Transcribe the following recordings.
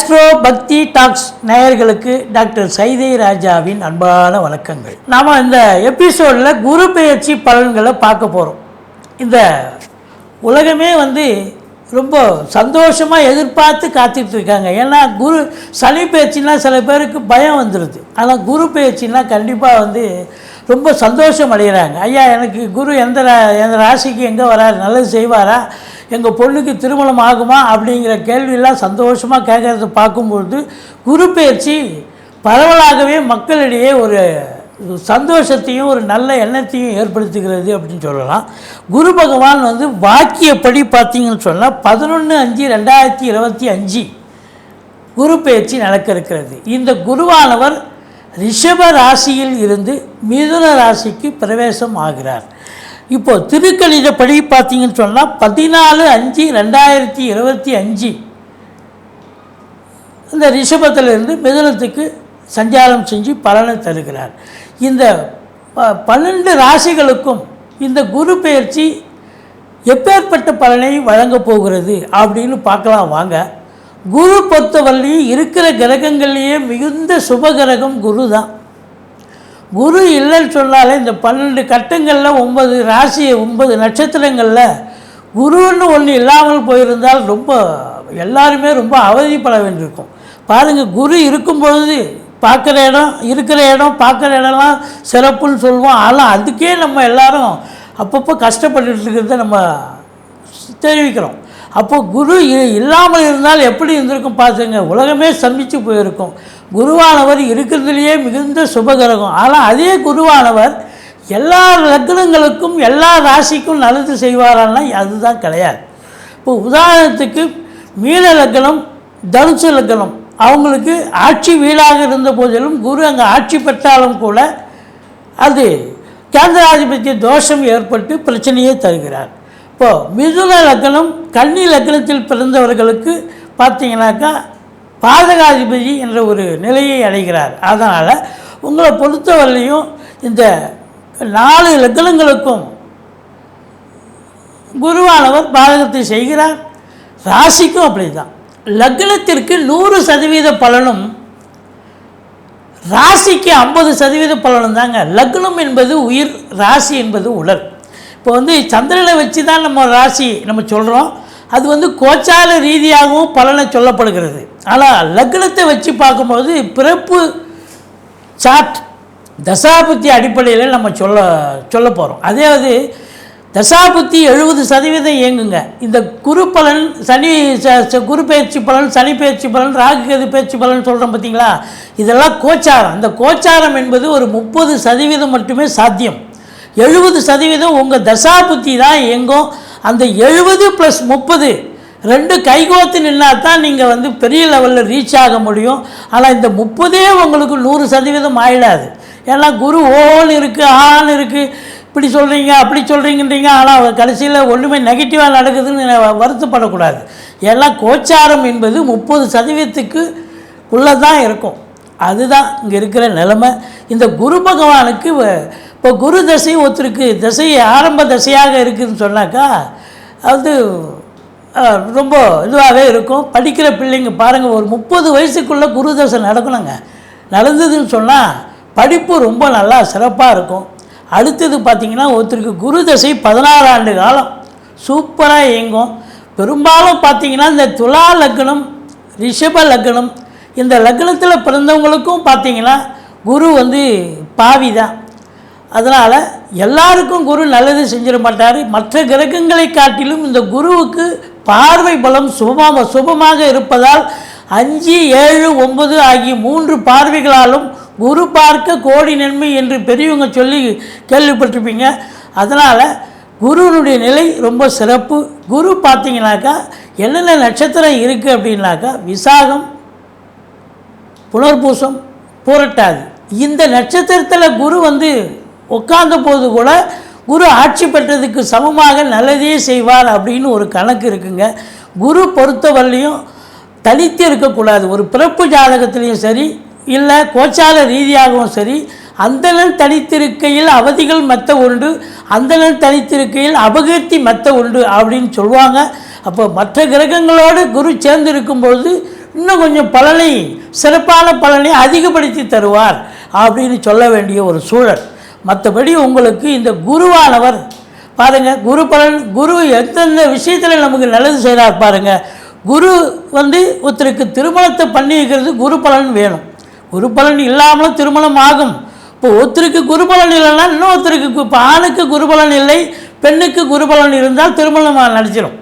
Astro பக்தி tax நேயர்களுக்கு doctor Saidai ராஜாவின் அன்பான வணக்கங்கள். நாம் இந்த எபிசோடில் குரு பெயர்ச்சி பலன்களை பார்க்க போகிறோம் இந்த உலகமே வந்து ரொம்ப சந்தோஷமாக எதிர்பார்த்து காத்துட்டு இருக்காங்க. ஏன்னா குரு சனி பயிற்சினா சில பேருக்கு பயம் வந்துடுது ஆனால் குரு பெயர்ச்சின்னா கண்டிப்பாக வந்து ரொம்ப சந்தோஷம் அடைகிறாங்க. ஐயா எனக்கு குரு எந்த ரா- எந்த ராசிக்கு எங்கே வராரு? நல்லது செய்வாரா? எங்கள் பொண்ணுக்கு திருமணம் ஆகுமா அப்படிங்கிற கேள்வியெல்லாம் சந்தோஷமாக கேட்குறத பார்க்கும்பொழுது குரு பயிற்சி பரவலாகவே மக்களிடையே ஒரு சந்தோஷத்தையும் ஒரு நல்ல எண்ணத்தையும் ஏற்படுத்துகிறது அப்படின்னு சொல்லலாம். குரு பகவான் வந்து வாக்கியப்படி பார்த்தீங்கன்னு சொன்னால் பதினொன்று அஞ்சு ரெண்டாயிரத்தி இருபத்தி அஞ்சு குரு பயிற்சி நடக்க இருக்கிறது இந்த குருவானவர் ரிஷப ராசியில் இருந்து மிதுன ராசிக்கு பிரவேசம் ஆகிறார். இப்போ திருக்கணிதப்படி பார்த்தீங்கன்னு சொன்னால் பதினாலு அஞ்சு ரெண்டாயிரத்தி இருபத்தி அஞ்சு. இந்த ரிஷபத்திலிருந்து மிதுனத்துக்கு சஞ்சாரம் செஞ்சு பலனை தருகிறார். இந்த பன்னெண்டு ராசிகளுக்கும் இந்த குரு பெயர்ச்சி எப்பேற்பட்ட பலனை வழங்கப் போகிறது அப்படின்னு பார்க்கலாம் வாங்க. குரு பொறுத்தவரையும் இருக்கிற கிரகங்கள்லேயே மிகுந்த சுப கிரகம் குரு தான் குரு இல்லைன்னு சொன்னாலே இந்த பன்னெண்டு கட்டங்களில் ஒன்பது ராசி ஒன்பது நட்சத்திரங்களில் குருன்னு ஒன்று இல்லாமல் போயிருந்தால் ரொம்ப எல்லாருமே ரொம்ப அவதிப்பட வேண்டியிருக்கும். பாருங்கள் குரு இருக்கும்போது பார்க்குற இடம் இருக்கிற இடம் பார்க்குற இடம்லாம் சிறப்புன்னு சொல்லுவோம். ஆனால் அதுக்கே நம்ம எல்லாரும் அப்பப்போ கஷ்டப்பட்டு இருக்கிறத நம்ம தெரிவிக்கிறோம். அப்போது குரு இ- இல்லாமல் இருந்தால் எப்படி இருந்திருக்கும் பார்த்துங்க உலகமே சந்தித்து போயிருக்கும். குருவானவர் இருக்கிறதுலையே மிகுந்த சுபகிரகம். ஆனால் அதே குருவானவர் எல்லா லக்னங்களுக்கும் எல்லா ராசிக்கும் நல்லது செய்வாரான்னா அதுதான் கிடையாது. இப்போ உதாரணத்துக்கு மீன லக்னம் தனுசு லக்னம். அவங்களுக்கு ஆட்சி வீடாக இருந்த போதிலும் குரு அங்கே ஆட்சி பெற்றாலும் கூட அது கேந்திராதிபத்திய தோஷம் ஏற்பட்டு பிரச்சனையை தருகிறார். இப்போது மிதுன லக்னம் கன்னி லக்னத்தில் பிறந்தவர்களுக்கு பார்த்தீங்கன்னாக்கா பாதகாதிபதி என்ற ஒரு நிலையை அடைகிறார். அதனால் உங்களை பொறுத்தவரையிலையும் இந்த நாலு லக்னங்களுக்கும் குருவானவர் பாதகத்தை செய்கிறார். ராசிக்கும் அப்படிதான். லக்னத்திற்கு நூறு சதவீத பலனும் ராசிக்கு ஐம்பது சதவீத பலனும் தாங்க. லக்னம் என்பது உயிர் ராசி என்பது உடல். இப்போ வந்து சந்திரனை வச்சு தான் நம்ம ராசி நம்ம சொல்கிறோம் அது வந்து கோச்சார ரீதியாகவும் பலனை சொல்லப்படுகிறது. ஆனால் லக்னத்தை வச்சு பார்க்கும்போது பிறப்பு சாட் தசாபுத்தி அடிப்படையில் நம்ம சொல்ல சொல்ல போகிறோம் அதாவது தசாபுத்தி எழுபது சதவீதம் இயங்குங்க. இந்த குரு பலன் சனி ச- ச- குரு பயிற்சி பலன் சனி பயிற்சி பலன் ராகு கது பயிற்சி பலன் சொல்கிறோம் பார்த்தீங்களா இதெல்லாம் கோச்சாரம். இந்த கோச்சாரம் என்பது ஒரு முப்பது சதவீதம் மட்டுமே சாத்தியம். எழுபது சதவீதம் உங்கள் தசாபுத்தி தான் இயங்கும். அந்த எழுபது ப்ளஸ் முப்பது ரெண்டு கைகோத்து நின்னா தான் நீங்கள் வந்து பெரிய லெவலில் ரீச் ஆக முடியும். ஆனால் இந்த முப்பதே உங்களுக்கு நூறு சதவீதம் ஆயிடாது. ஏன்னா குரு ஓன்னு இருக்குது ஆன்னு இருக்குது இப்படி சொல்கிறீங்க அப்படி சொல்கிறீங்கன்றீங்க ஆனால் கடைசியில் ஒன்றுமே நெகட்டிவாக நடக்குதுன்னு வருத்தப்படக்கூடாது. எல்லாம் கோச்சாரம் என்பது முப்பது சதவீதத்துக்கு உள்ளே தான் இருக்கும். அதுதான் இங்கே இருக்கிற நிலைமை. இந்த குரு பகவானுக்கு வ- இப்போ குரு தசை ஒருத்தருக்கு தசை ஆரம்ப தசையாக இருக்குதுன்னு சொன்னாக்கா அது ரொம்ப இதுவாகவே இருக்கும். படிக்கிற பிள்ளைங்க பாருங்கள் ஒரு முப்பது வயசுக்குள்ளே குரு தசை நடக்கணுங்க. நடந்ததுன்னு சொன்னால் படிப்பு ரொம்ப நல்லா சிறப்பாக இருக்கும். அடுத்தது பார்த்திங்கன்னா ஒருத்தருக்கு குரு தசை பதினாறு ஆண்டு காலம். சூப்பராக இயங்கும். பெரும்பாலும் பார்த்திங்கன்னா இந்த துலா லக்னம் ரிஷப லக்னம் இந்த லக்னத்தில் பிறந்தவங்களுக்கும் பார்த்திங்கன்னா குரு வந்து பாவி தான் அதனால் எல்லாருக்கும் குரு நல்லது செஞ்சிட மாட்டார். மற்ற கிரகங்களை காட்டிலும் இந்த குருவுக்கு பார்வை பலம் சுபமாக சுபமாக இருப்பதால் அஞ்சு ஏழு ஒன்பது ஆகிய மூன்று பார்வைகளாலும் குரு பார்க்க கோடி நன்மை என்று பெரியவங்க சொல்லி கேள்விப்பட்டிருப்பீங்க. அதனால் குருனுடைய நிலை ரொம்ப சிறப்பு. குரு பார்த்தீங்கன்னாக்கா என்னென்ன நட்சத்திரம் இருக்குது அப்படின்னாக்கா விசாகம் புனர்பூசம் புரட்டாது. இந்த நட்சத்திரத்தில் குரு வந்து உட்கார்ந்த போது கூட குரு ஆட்சி பெற்றதுக்கு சமமாக நல்லதே செய்வார் அப்படின்னு ஒரு கணக்கு இருக்குங்க. குரு பொறுத்தவரையிலையும் தனித்து இருக்கக்கூடாது. ஒரு பிறப்பு ஜாதகத்திலையும் சரி இல்லை கோச்சார ரீதியாகவும் சரி அந்தணன் தனித்திருக்கையில் அவதிகள் மெத்த உண்டு அந்தணன் தனித்திருக்கையில் அபகீர்த்தி மெத்த உண்டு அப்படின்னு சொல்லுவாங்க. அப்போ மற்ற கிரகங்களோடு குரு சேர்ந்து இருக்கும்பொழுது இன்னும் கொஞ்சம் பலனை சிறப்பான பலனை அதிகப்படுத்தி தருவார் அப்படின்னு சொல்ல வேண்டிய ஒரு சூழல். மற்றபடி உங்களுக்கு இந்த குருவானவர் பாருங்கள் குரு பலன் குரு எந்தெந்த விஷயத்தில் நமக்கு நல்லது செய்கிறார் பாருங்கள் குரு வந்து ஒருத்தருக்கு திருமணத்தை பண்ணி வைக்கிறது குரு பலன் வேணும். குரு பலன் இல்லாமலும் திருமணம் ஆகும். இப்போ ஒருத்தருக்கு குரு பலன் இல்லைன்னா இன்னொருத்தருக்கு கு- இப்போ ஆணுக்கு குரு பலன் இல்லை பெண்ணுக்கு குரு பலன் இருந்தால் திருமணம் நடிச்சிடும்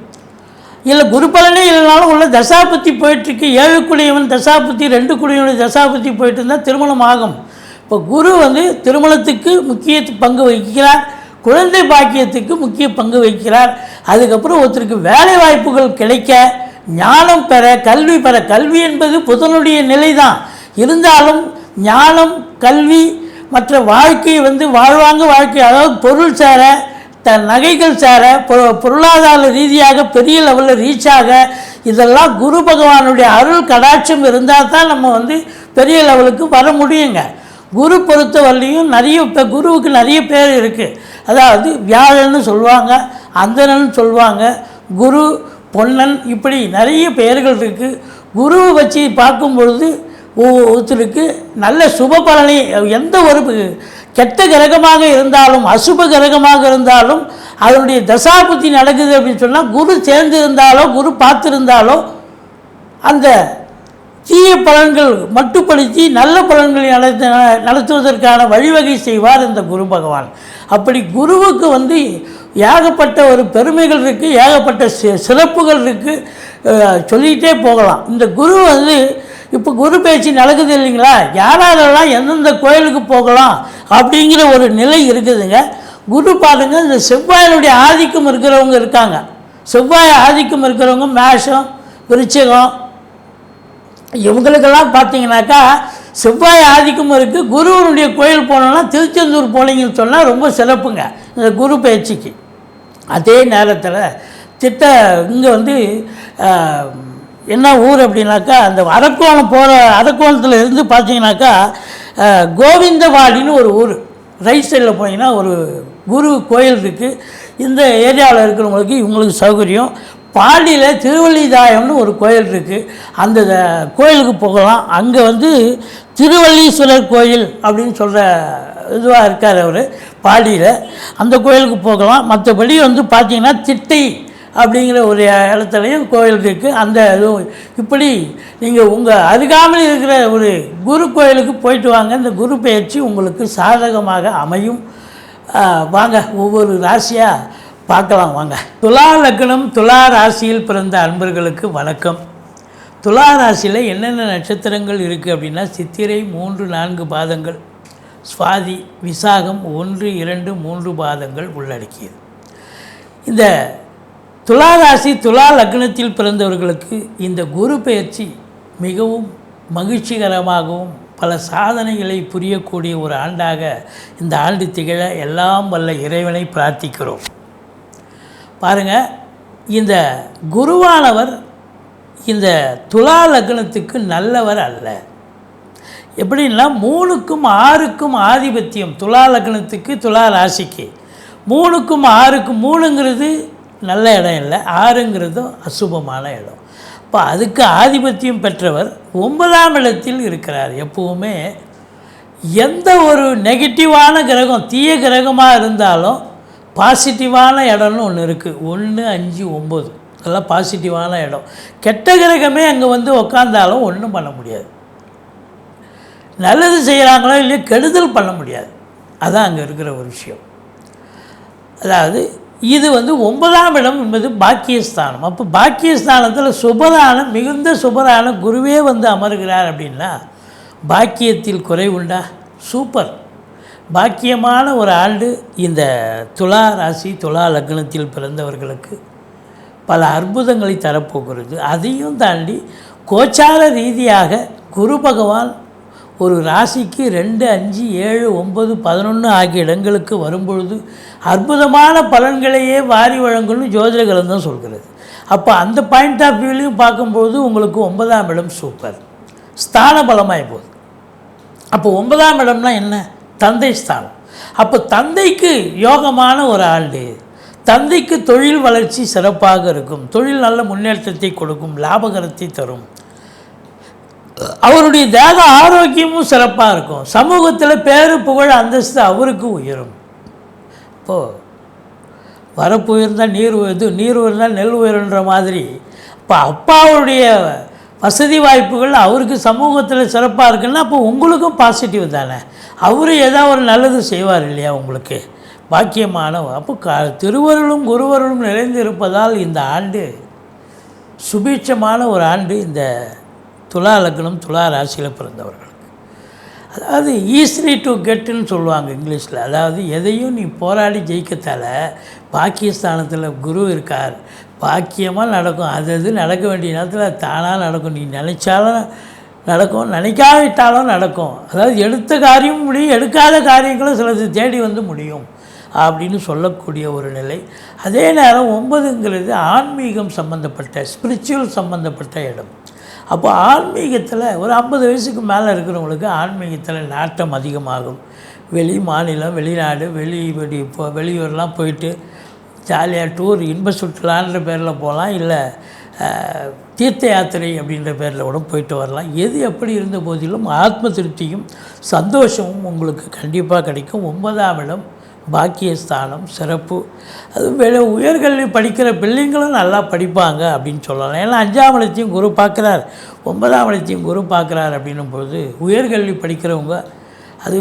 இல்லை குரு பலனே இல்லைனாலும் உள்ள தசாபத்தி போயிட்டுருக்கு ஏழு குடியவன் தசாபத்தி ரெண்டு குடியவன் தசாபத்தி போயிட்டு இருந்தால் திருமணம் ஆகும். இப்போ குரு வந்து திருமணத்துக்கு முக்கிய பங்கு வகிக்கிறார். குழந்தை பாக்கியத்துக்கு முக்கிய பங்கு வகிக்கிறார். அதுக்கப்புறம் ஒருத்தருக்கு வேலை வாய்ப்புகள் கிடைக்க ஞானம் பெற கல்வி பெற கல்வி என்பது புதனுடைய நிலை தான் இருந்தாலும் ஞானம் கல்வி மற்ற வாழ்க்கை வந்து வாழ்வாங்க வாழ்க்கை அதாவது பொருள் சேர த நகைகள் சேர பொ- பொருளாதார ரீதியாக பெரிய லெவலில் ரீச் ஆக இதெல்லாம் குரு பகவானுடைய அருள் கடாட்சம் இருந்தால் தான் நம்ம வந்து பெரிய லெவலுக்கு வர முடியுங்க. குரு பொறுத்த வரலையும் நிறைய இப்போ குருவுக்கு நிறைய பேர் இருக்குது அதாவது வியாழன்னு சொல்லுவாங்க அந்தனன்னு சொல்லுவாங்க குரு பொன்னன் இப்படி நிறைய பெயர்கள் இருக்குது குருவை வச்சு பார்க்கும் பொழுது ஒ- ஒருத்தருக்கு நல்ல சுப பலனை எந்த ஒரு கெட்ட கிரகமாக இருந்தாலும் அசுப கிரகமாக இருந்தாலும் அதனுடைய தசாபுத்தி நடக்குது அப்படின்னு சொன்னால் குரு சேர்ந்து இருந்தாலோ குரு பார்த்துருந்தாலோ அந்த தீய பலன்கள் மட்டுப்படுத்தி நல்ல பலன்களை நடத்த நடத்துவதற்கான வழிவகை செய்வார் இந்த குரு பகவான். அப்படி குருவுக்கு வந்து ஏகப்பட்ட ஒரு பெருமைகள் இருக்குது ஏகப்பட்ட சி- சிறப்புகள் இருக்குது சொல்லிகிட்டே போகலாம். இந்த குரு வந்து இப்போ குரு பேச்சு நடக்குது இல்லைங்களா? யாராலெல்லாம் எந்தெந்த கோயிலுக்கு போகலாம் அப்படிங்கிற ஒரு நிலை இருக்குதுங்க. குரு பாருங்க இந்த செவ்வாயினுடைய ஆதிக்கம் இருக்கிறவங்க இருக்காங்க. செவ்வாய் ஆதிக்கம் இருக்கிறவங்க மேஷம் விருச்சகம் இவங்களுக்கெல்லாம் பார்த்தீங்கன்னாக்கா செவ்வாய் ஆதிக்கம் இருக்குது குருவனுடைய கோயில் போனோம்னா திருச்செந்தூர் போனீங்கன்னு சொன்னால் ரொம்ப சிறப்புங்க இந்த குரு பயிற்சிக்கு. அதே நேரத்தில் திட்ட இங்கே வந்து என்ன ஊர் அப்படின்னாக்கா அந்த அரக்கோணம் போகிற அரக்கோணத்தில் இருந்து பார்த்தீங்கன்னாக்கா கோவிந்தவாடின்னு ஒரு ஊர். ரைட் சைடில் போனீங்கன்னா ஒரு குரு கோயில் இருக்குது இந்த ஏரியாவில் இருக்கிறவங்களுக்கு இவங்களுக்கு சௌகரியம். பாண்டியில் திருவள்ளிதாயம்னு ஒரு கோயில் இருக்குது அந்த கோயிலுக்கு போகலாம். அங்கே வந்து திருவள்ளீஸ்வரர் கோயில் அப்படின்னு சொல்கிற இதுவாக இருக்கார் அவர் பாடியில் அந்த கோயிலுக்கு போகலாம். மற்றபடி வந்து பார்த்தீங்கன்னா திட்டை அப்படிங்கிற ஒரு இடத்துலையும் கோயில் இருக்குது அந்த இதுவும் இப்படி நீங்கள் உங்கள் அருகாமையில் இருக்கிற ஒரு குரு கோயிலுக்கு போயிட்டு வாங்க. இந்த குரு பயிற்சி உங்களுக்கு சாதகமாக அமையும். வாங்க ஒவ்வொரு ராசியாக பார்க்கலாம் வாங்க. துலா லக்னம் துலா ராசியில் பிறந்த அன்பர்களுக்கு வணக்கம். துலா ராசியில் என்னென்ன நட்சத்திரங்கள் இருக்குது அப்படின்னா சித்திரை மூன்று நான்கு பாதங்கள். சுவாதி விசாகம் ஒன்று இரண்டு மூன்று பாதங்கள் உள்ளடக்கியது. இந்த துலா ராசி துலா லக்னத்தில் பிறந்தவர்களுக்கு இந்த குரு பெயர்ச்சி மிகவும் மகிழ்ச்சிகரமாகவும் பல சாதனைகளை புரியக்கூடிய ஒரு ஆண்டாக இந்த ஆண்டு திகழ எல்லாம் வல்ல இறைவனை பிரார்த்திக்கிறோம். பாருங்கள் இந்த குருவானவர் இந்த துலா லக்னத்துக்கு நல்லவர் அல்ல. எப்படின்னா மூணுக்கும் ஆறுக்கும் ஆதிபத்தியம் துலா லக்னத்துக்கு துலா ராசிக்கு. மூணுக்கும் ஆறுக்கும் மூணுங்கிறது நல்ல இடம் இல்லை ஆறுங்கிறதும் அசுபமான இடம். இப்போ அதுக்கு ஆதிபத்தியம் பெற்றவர் ஒன்பதாம் இடத்தில் இருக்கிறார். எப்போவுமே எந்த ஒரு நெகட்டிவான கிரகம் தீய கிரகமாக இருந்தாலும் பாசிட்டிவான இடம்னு ஒன்று இருக்குது ஒன்று அஞ்சு ஒம்பது. அதெல்லாம் பாசிட்டிவான இடம். கெட்ட கிரகமே அங்கே வந்து உக்காந்தாலும் ஒன்றும் பண்ண முடியாது. நல்லது செய்கிறாங்களோ இல்லையோ கெடுதல் பண்ண முடியாது. அதான் அங்கே இருக்கிற ஒரு விஷயம். அதாவது இது வந்து ஒன்பதாம் இடம் என்பது பாக்கியஸ்தானம். அப்போ பாக்கியஸ்தானத்தில் சுபதானம் மிகுந்த சுபரான குருவே வந்து அமர்கிறார் அப்படின்னா பாக்கியத்தில் குறைவுண்டா சூப்பர். பாக்கியமான ஒரு ஆண்டு இந்த துலா ராசி துலா லக்னத்தில் பிறந்தவர்களுக்கு பல அற்புதங்களை தரப்போகிறது. அதையும் தாண்டி கோச்சார ரீதியாக குரு பகவான் ஒரு ராசிக்கு ரெண்டு அஞ்சு ஏழு ஒன்பது பதினொன்று ஆகிய இடங்களுக்கு வரும்பொழுது அற்புதமான பலன்களையே வாரி வழங்கணும்னு ஜோதிட கிரந்தம் சொல்கிறது. அப்போ அந்த பாயிண்ட் ஆஃப் வியூலையும் பார்க்கும்போது உங்களுக்கு ஒன்பதாம் இடம் சூப்பர் ஸ்தான பலமாக போகுது. அப்போ ஒன்பதாம் இடம்னா என்ன? தந்தை ஸ்தானம். அப்போ தந்தைக்கு யோகமான ஒரு ஆண்டு தந்தைக்கு தொழில் வளர்ச்சி சிறப்பாக இருக்கும். தொழில் நல்ல முன்னேற்றத்தை கொடுக்கும் லாபகரத்தை தரும். அவருடைய தேக ஆரோக்கியமும் சிறப்பாக இருக்கும். சமூகத்தில் பேரு புகழ் அந்தஸ்து அவருக்கு உயரும். இப்போது வரப்பு உயர்ந்தால் நீர் இது நீர் உயர்ந்தால் நெல் உயருன்ற மாதிரி. இப்போ அப்பாவுடைய வசதி வாய்ப்புகள் அவருக்கு சமூகத்தில் சிறப்பாக இருக்குன்னா அப்போ உங்களுக்கும் பாசிட்டிவ் தானே. அவரு ஏதாவது ஒரு நல்லது செய்வார் இல்லையா உங்களுக்கு? பாக்கியமானவர் அப்போ க திருவருளும் குருவருளும் நிறைந்திருப்பதால் இந்த ஆண்டு சுபீட்சமான ஒரு ஆண்டு இந்த துலா லக்னம் துலா ராசியில் பிறந்தவர்களுக்கு. அதாவது ஈஸிலி டு கெட்டுன்னு சொல்லுவாங்க இங்கிலீஷில். அதாவது எதையும் நீ போராடி ஜெயிக்கத்தால பாக்கியஸ்தானத்தில் குரு இருக்கார். பாக்கியமாக நடக்கும். அது அது நடக்க வேண்டிய நேரத்தில் தானாக நடக்கும். நீ நினச்சாலும் நடக்கும். நினைக்காவிட்டாலும் நடக்கும். அதாவது எடுத்த காரியமும் முடியும் எடுக்காத காரியங்களும் சிலது தேடி வந்து முடியும் அப்படின்னு சொல்லக்கூடிய ஒரு நிலை. அதே நேரம் ஒன்பதுங்கிறது ஆன்மீகம் சம்மந்தப்பட்ட ஸ்பிரிச்சுவல் சம்மந்தப்பட்ட இடம். அப்போ ஆன்மீகத்தில் ஒரு ஐம்பது வயசுக்கு மேலே இருக்கிறவங்களுக்கு ஆன்மீகத்தில் நாட்டம் அதிகமாகும். வெளி மாநிலம் வெளிநாடு வெளி வெளி இப்போ வெளியூர்லாம் போயிட்டு ஜாலியாக டூர் இன்ப சுற்றுலான்ற பேரில் போகலாம். இல்லை தீர்த்த யாத்திரை அப்படின்ற பேரில் கூட போயிட்டு வரலாம். எது எப்படி இருந்த போதிலும் ஆத்ம திருப்தியும் சந்தோஷமும் உங்களுக்கு கண்டிப்பாக கிடைக்கும். ஒன்பதாம் இடம் பாக்கியஸ்தானம் சிறப்பு. அது வேறு உயர்கல்வி படிக்கிற பிள்ளைங்களும் நல்லா படிப்பாங்க அப்படின்னு சொல்லலாம். ஏன்னா அஞ்சாம் இடத்தையும் குரு பார்க்குறார். ஒன்பதாம் இடத்தையும் குரு பார்க்குறார் அப்படின்னும் பொழுது உயர்கல்வி படிக்கிறவங்க அது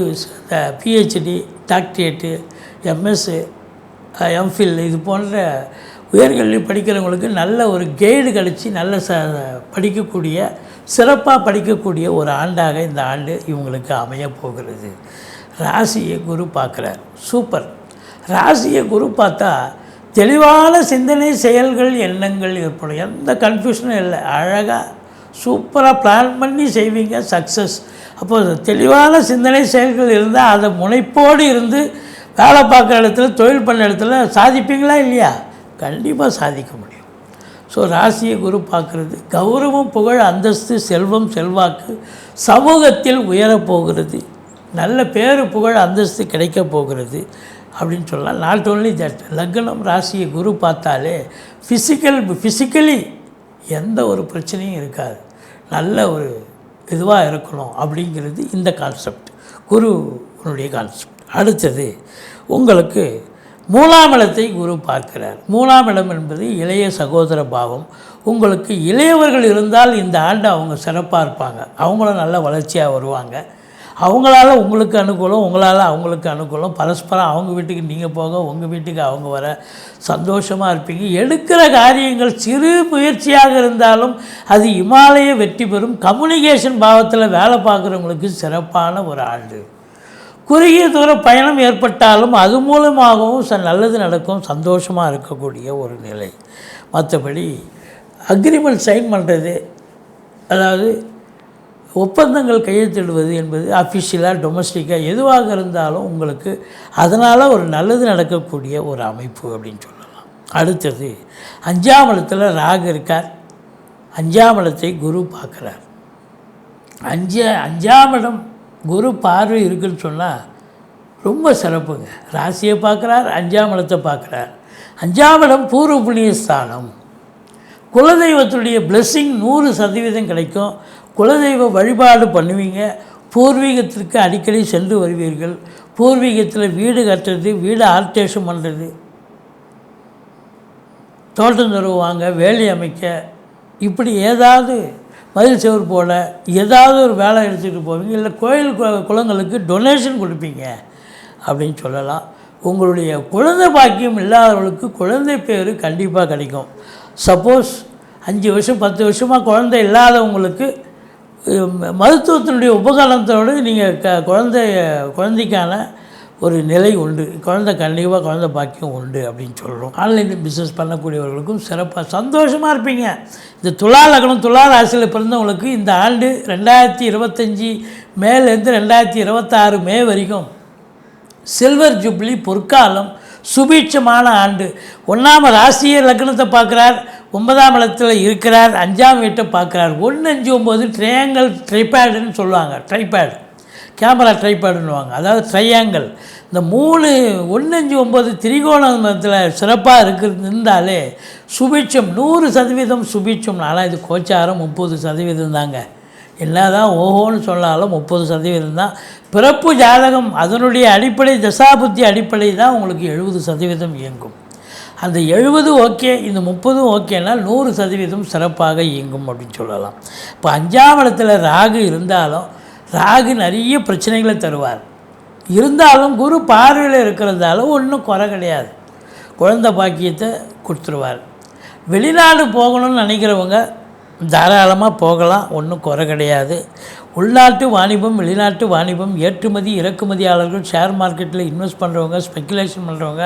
பிஹெச்டி டாக்டரேட்டு எம்எஸ்ஸு எம்ஃபில் இது போன்ற உயர்கல்வி படிக்கிறவங்களுக்கு நல்ல ஒரு கைடு கழித்து நல்ல ச படிக்கக்கூடிய சிறப்பாக படிக்கக்கூடிய ஒரு ஆண்டாக இந்த ஆண்டு இவங்களுக்கு அமையப் போகிறது. ராசியை குரு பார்க்குறார். சூப்பர். ராசியை குரு பார்த்தா தெளிவான சிந்தனை செயல்கள் எண்ணங்கள் ஏற்படும். எந்த கன்ஃபியூஷனும் இல்லை. அழகாக சூப்பராக பிளான் பண்ணி செய்வீங்க சக்ஸஸ் அப்போது தெளிவான சிந்தனை செயல்கள் இருந்தால் அதை முனைப்போடு இருந்து வேலை பார்க்குற இடத்துல தொழில் பண்ண இடத்துல சாதிப்பீங்களா இல்லையா? கண்டிப்பாக சாதிக்க முடியும். ஸோ ராசியை குரு பார்க்குறது கௌரவம் புகழ் அந்தஸ்து செல்வம் செல்வாக்கு சமூகத்தில் உயரப்போகிறது நல்ல பேரு புகழ் அந்தஸ்து கிடைக்க போகிறது அப்படின்னு சொல்லலாம். நாட் ஓன்லி தட் லக்னம் ராசியை குரு பார்த்தாலே ஃபிசிக்கல் ஃபிசிக்கலி எந்த ஒரு பிரச்சனையும் இருக்காது. நல்ல ஒரு இதுவாக இருக்கணும் அப்படிங்கிறது இந்த கான்செப்ட் குருனுடைய கான்செப்ட் அடுத்தது உங்களுக்கு மூலாமலத்தை இடத்தை குரு பார்க்கிறார். மூலாம் இடம் என்பது இளைய சகோதர பாவம். உங்களுக்கு இளையவர்கள் இருந்தால் இந்த ஆண்டு அவங்க சிறப்பாக இருப்பாங்க. அவங்களும் நல்ல வளர்ச்சியாக வருவாங்க. அவங்களால உங்களுக்கு அனுகூலம் உங்களால் அவங்களுக்கு அனுகூலம். பரஸ்பரம் அவங்க வீட்டுக்கு நீங்கள் போக உங்கள் வீட்டுக்கு அவங்க வர சந்தோஷமாக இருப்பீங்க. எடுக்கிற காரியங்கள் சிறு முயற்சியாக இருந்தாலும் அது இமாலய வெற்றி பெறும். கம்யூனிகேஷன் பாவத்தில் வேலை பார்க்குறவங்களுக்கு சிறப்பான ஒரு ஆண்டு. குறுகிய தூர பயணம் ஏற்பட்டாலும் அது மூலமாகவும் ச நல்லது நடக்கும் சந்தோஷமாக இருக்கக்கூடிய ஒரு நிலை. மற்றபடி அக்ரிமெண்ட் சைன் பண்ணுறது அதாவது ஒப்பந்தங்கள் கையெழுத்திடுவது என்பது அஃபிஷியலாக டொமஸ்டிக்காக எதுவாக இருந்தாலும் உங்களுக்கு அதனால் ஒரு நல்லது நடக்கக்கூடிய ஒரு அமைப்பு அப்படின்னு சொல்லலாம். அடுத்தது அஞ்சாம் இடத்துல ராகு இருக்கார். அஞ்சாம் இடத்தை குரு பார்க்குறார். அஞ்ச அஞ்சாம் இடம் குரு பார்வை இருக்குன்னு சொன்னால் ரொம்ப சிறப்புங்க. ராசியை பார்க்குறார் அஞ்சாம் இடத்தை பார்க்குறார். அஞ்சாம் இடம் பூர்வ புண்ணிய ஸ்தானம். குலதெய்வத்துடைய blessing நூறு சதவீதம் கிடைக்கும். குலதெய்வ வழிபாடு பண்ணுவீங்க. பூர்வீகத்திற்கு அடிக்கடி சென்று வருவீர்கள். பூர்வீகத்தில் வீடு கட்டுறது வீடு ஆல்டேஷன் பண்ணுறது தோட்டம் தருவாங்க வேலி அமைக்க. இப்படி ஏதாவது மதில் செவர் போல் ஏதாவது ஒரு வேலை எடுத்துகிட்டு போவீங்க இல்லை கோயில் கு- குளங்களுக்கு டொனேஷன் கொடுப்பீங்க அப்படின்னு சொல்லலாம். உங்களுடைய குழந்தை பாக்கியம் இல்லாதவர்களுக்கு குழந்தை பேர் கண்டிப்பாக கிடைக்கும். சப்போஸ் அஞ்சு வருஷம் பத்து வருஷமாக குழந்தை இல்லாதவங்களுக்கு மருத்துவத்தினுடைய உபகரணத்தோடு நீங்கள் க குழந்தை குழந்தைக்கான ஒரு நிலை உண்டு. குழந்தை கண்டிப்பாக குழந்தை பாக்கியம் உண்டு அப்படின்னு சொல்கிறோம் ஆன்லைன் பிஸ்னஸ் பண்ணக்கூடியவர்களுக்கும் சிறப்பாக சந்தோஷமாக இருப்பீங்க. இந்த துலா லக்னம் துலா ராசியில் பிறந்தவங்களுக்கு இந்த ஆண்டு ரெண்டாயிரத்தி இருபத்தஞ்சி மேலேருந்து ரெண்டாயிரத்தி இருபத்தாறு மே வரைக்கும் சில்வர் ஜூப்ளி பொற்காலம் சுபீட்சமான ஆண்டு. ஒன்றாம் ராசிய லக்னத்தை பார்க்குறார் ஒன்பதாம் இடத்துல இருக்கிறார் அஞ்சாம் வீட்டை பார்க்குறார். ஒன்று அஞ்சு ஒம்பது ட்ரையாங்கல் ட்ரைபேடுன்னு சொல்லுவாங்க. ட்ரைபேடு கேமரா ட்ரைபேடுன்னுவாங்க அதாவது ட்ரையாங்கிள் இந்த மூணு ஒன்று அஞ்சு ஒம்பது திரிகோணத்தில் சிறப்பாக இருக்கிறது இருந்தாலே சுபீட்சம் நூறு சதவீதம் சுபீட்சம். ஆனால் இது கோச்சாரம் முப்பது சதவீதம் தாங்க. என்னதான் ஓஹோன்னு சொன்னாலும் முப்பது சதவீதம் தான். பிறப்பு ஜாதகம் அதனுடைய அடிப்படை தசாபுத்தி அடிப்படை தான் உங்களுக்கு எழுபது சதவீதம் இயங்கும். அந்த எழுபது ஓகே இந்த முப்பதும் ஓகேன்னா நூறு சதவீதம் சிறப்பாக இயங்கும் அப்படின்னு சொல்லலாம். இப்போ அஞ்சாம் இடத்துல ராகு இருந்தாலும் ராகு நிறைய பிரச்சனைகளை தருவார். இருந்தாலும் குரு பார்வையில் இருக்கிறதால ஒன்றும் குறை கிடையாது. குழந்தை பாக்கியத்தை கொடுத்துருவார். வெளிநாடு போகணும்னு நினைக்கிறவங்க தாராளமாக போகலாம் ஒன்றும் குறை கிடையாது. உள்நாட்டு வாணிபம் வெளிநாட்டு வாணிபம் ஏற்றுமதி இறக்குமதியாளர்கள் ஷேர் மார்க்கெட்டில் இன்வெஸ்ட் பண்ணுறவங்க ஸ்பெக்குலேஷன் பண்ணுறவங்க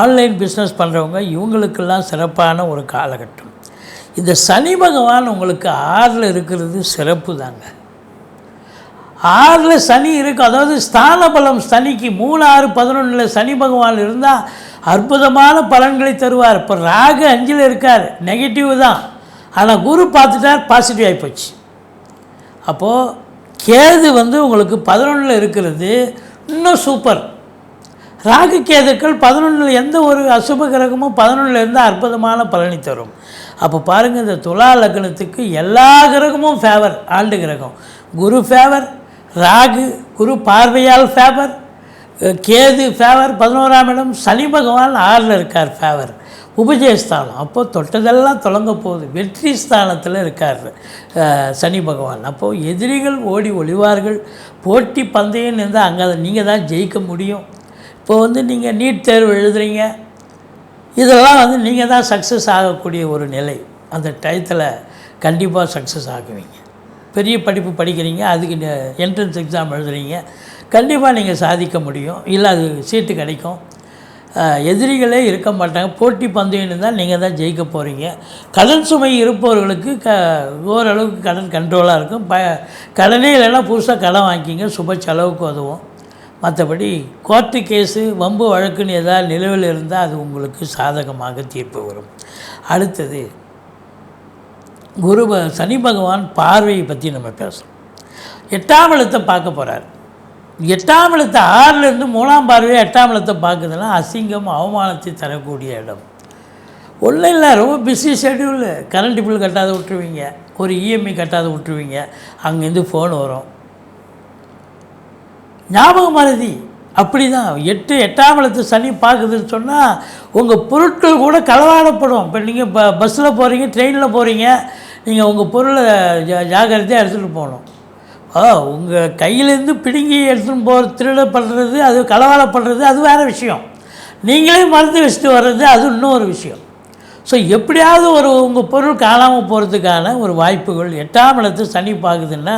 ஆன்லைன் பிஸ்னஸ் பண்ணுறவங்க இவங்களுக்கெல்லாம் சிறப்பான ஒரு காலகட்டம். இந்த சனி பகவான் உங்களுக்கு ஆறில் இருக்கிறது சிறப்பு தாங்க ஆறில் சனி இருக்குது அதாவது ஸ்தான பலம் சனிக்கு மூணு ஆறு பதினொன்றில் சனி பகவான் இருந்தால் அற்புதமான பலன்களை தருவார். இப்போ ராகு அஞ்சில் இருக்கார். நெகட்டிவ் தான். ஆனால் குரு பார்த்துட்டார் பாசிட்டிவ் ஆகிப்போச்சு அப்போது கேது வந்து உங்களுக்கு பதினொன்றில் இருக்கிறது இன்னும் சூப்பர் ராகு கேதுக்கள் பதினொன்றில் எந்த ஒரு அசுப கிரகமும் பதினொன்றில் இருந்தால் அற்புதமான பலனை தரும். அப்போ பாருங்கள் இந்த துலா லக்னத்துக்கு எல்லா கிரகமும் ஃபேவர் ஆண்டு கிரகம். குரு ஃபேவர் ராகு குரு பார்வையால் ஃபேவர் கேது ஃபேவர் பதினோராம் இடம் சனி பகவான் ஆறில் இருக்கார் ஃபேவர் உபஜயஸ்தானம் அப்போ தொட்டதெல்லாம் தொடங்க போகுது. வெற்றி ஸ்தானத்தில் இருக்கார் சனி பகவான். அப்போது எதிரிகள் ஓடி ஒளிவார்கள். போட்டி பந்தயம் இருந்தால் அங்கே நீங்கள் தான் ஜெயிக்க முடியும். இப்போ வந்து நீங்கள் நீட் தேர்வு எழுதுறீங்க. இதெல்லாம் வந்து நீங்கள் தான் சக்ஸஸ் ஆகக்கூடிய ஒரு நிலை. அந்த டயத்தில் கண்டிப்பாக சக்ஸஸ் ஆகுவீங்க. பெரிய படிப்பு படிக்கிறீங்க அதுக்கு என்ட்ரன்ஸ் எக்ஸாம் எழுதுறீங்க. கண்டிப்பாக நீங்கள் சாதிக்க முடியும். இல்லை அது சீட்டு கிடைக்கும். எதிரிகளே இருக்க மாட்டாங்க. போட்டி பந்தயம்னு தான் நீங்கள் தான் ஜெயிக்க போகிறீங்க கடன் சுமை இருப்பவர்களுக்கு க ஓரளவுக்கு கடன் கண்ட்ரோலாக இருக்கும். ப கடனே இல்லைன்னா புதுசாக கடன் வாங்கிக்கிங்க. சுப செலவுக்கு உதவும். மற்றபடி கோர்ட்டு கேஸு வம்பு வழக்குன்னு ஏதாவது நிலவில் இருந்தால் அது உங்களுக்கு சாதகமாக தீர்ப்பு வரும். அடுத்தது குரு சனி பகவான் பார்வையை பற்றி நம்ம பேசுகிறோம் எட்டாம் எழுத்தை பார்க்க போகிறார் எட்டாம் எழுத்து ஆறிலிருந்து மூணாம் பார்வையை எட்டாம் எழுத்தை பார்க்குதுன்னா அசிங்கம் அவமானத்தை தரக்கூடிய இடம். ஒன்றும் இல்லை ரொம்ப பிஸி ஷெட்யூலு கரண்ட் பில் கட்டாத விட்டுருவீங்க. ஒரு இஎம்ஐ கட்டாத விட்டுருவீங்க. அங்கேருந்து ஃபோன் வரும். ஞாபக மறதி. அப்படி தான் எட்டு எட்டாம் இடத்து சனி பார்க்குதுன்னு சொன்னால் உங்கள் பொருட்கள் கூட களவாடப்படும். இப்போ நீங்கள் ப பஸ்ஸில் போகிறீங்க ட்ரெயினில் போகிறீங்க நீங்கள் உங்கள் பொருளை ஜா ஜாக்கிரதையாக எடுத்துகிட்டு போகணும். ஓ உங்கள் கையிலேருந்து பிடுங்கி எடுத்துகிட்டு போகிற திருட பண்ணுறது அது களவாடப்படுறது அது வேறு விஷயம். நீங்களே மறந்து வச்சுட்டு வர்றது அது இன்னொரு விஷயம். ஸோ எப்படியாவது ஒரு உங்கள் பொருள் காணாமல் போகிறதுக்கான ஒரு வாய்ப்புகள் எட்டாம் இடத்து சனி பார்க்குதுன்னா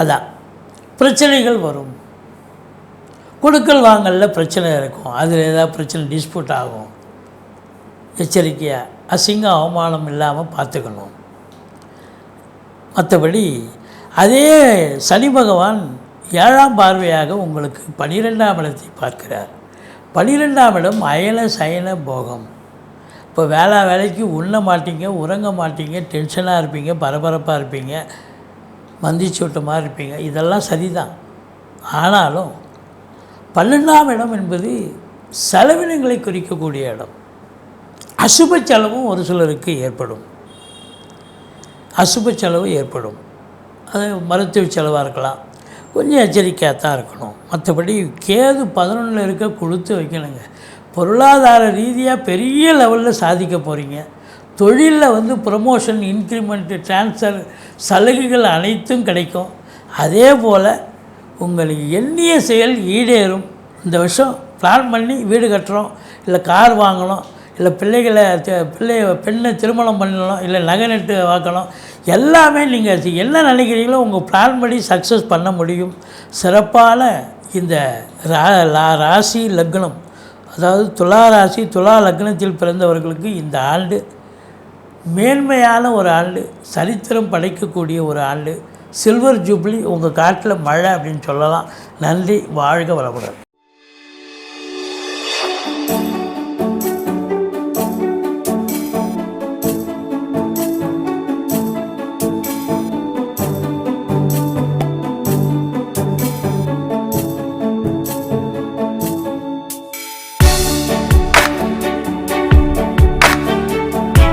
அதான். பிரச்சனைகள் வரும். கொடுக்கல் வாங்கலில் பிரச்சனை இருக்கும். அதில் ஏதாவது பிரச்சனை டிஸ்பியூட் ஆகும். எச்சரிக்கையாக அசிங்கம் அவமானம் இல்லாமல் பார்த்துக்கணும். மற்றபடி அதே சனி பகவான் ஏழாம் பார்வையாக உங்களுக்கு பனிரெண்டாம் இடத்தை பார்க்கிறார். பனிரெண்டாம் இடம் அயல சயன போகம். இப்போ வேளா வேலைக்கு உண்ண மாட்டீங்க உறங்க மாட்டீங்க டென்ஷனாக இருப்பீங்க பரபரப்பாக இருப்பீங்க மந்திச்சூட்டமாக மாதிரி இருப்பீங்க இதெல்லாம் சரிதான். ஆனாலும் பன்னெண்டாம் இடம் என்பது செலவினங்களை குறிக்கக்கூடிய இடம். அசுப செலவும் ஒரு சிலருக்கு ஏற்படும். அசுப செலவு ஏற்படும். அது மருத்துவ செலவாக இருக்கலாம். கொஞ்சம் எச்சரிக்கையாக தான் இருக்கணும். மற்றபடி கேது பதினொன்றில் இருக்க கொடுத்து வைக்கணுங்க. பொருளாதார ரீதியாக பெரிய லெவலில் சாதிக்க போகிறீங்க தொழிலில் வந்து ப்ரமோஷன் இன்க்ரிமெண்ட்டு ட்ரான்ஸ்ஃபர் சலுகைகள் அனைத்தும் கிடைக்கும். அதே போல் உங்களுக்கு எண்ணிய செயல் ஈடேறும். இந்த வருஷம் பிளான் பண்ணி வீடு கட்டுறோம். இல்லை கார் வாங்கணும். இல்லை பிள்ளைகளை பிள்ளை பெண்ணை திருமணம் பண்ணணும் இல்லை நகை நட்டு வாக்கணும் எல்லாமே நீங்கள் என்ன நினைக்கிறீங்களோ உங்கள் பிளான் படி சக்ஸஸ் பண்ண முடியும். சிறப்பான இந்த ரா ராசி லக்னம் அதாவது துலா ராசி துலா லக்னத்தில் பிறந்தவர்களுக்கு இந்த ஆண்டு மேன்மையான ஒரு ஆண்டு சரித்திரம் படைக்கக்கூடிய ஒரு ஆண்டு. சில்வர் ஜூப்ளி உங்கள் காட்டில் மழை அப்படின்னு சொல்லலாம். நன்றி வாழ்க வளமுடன்.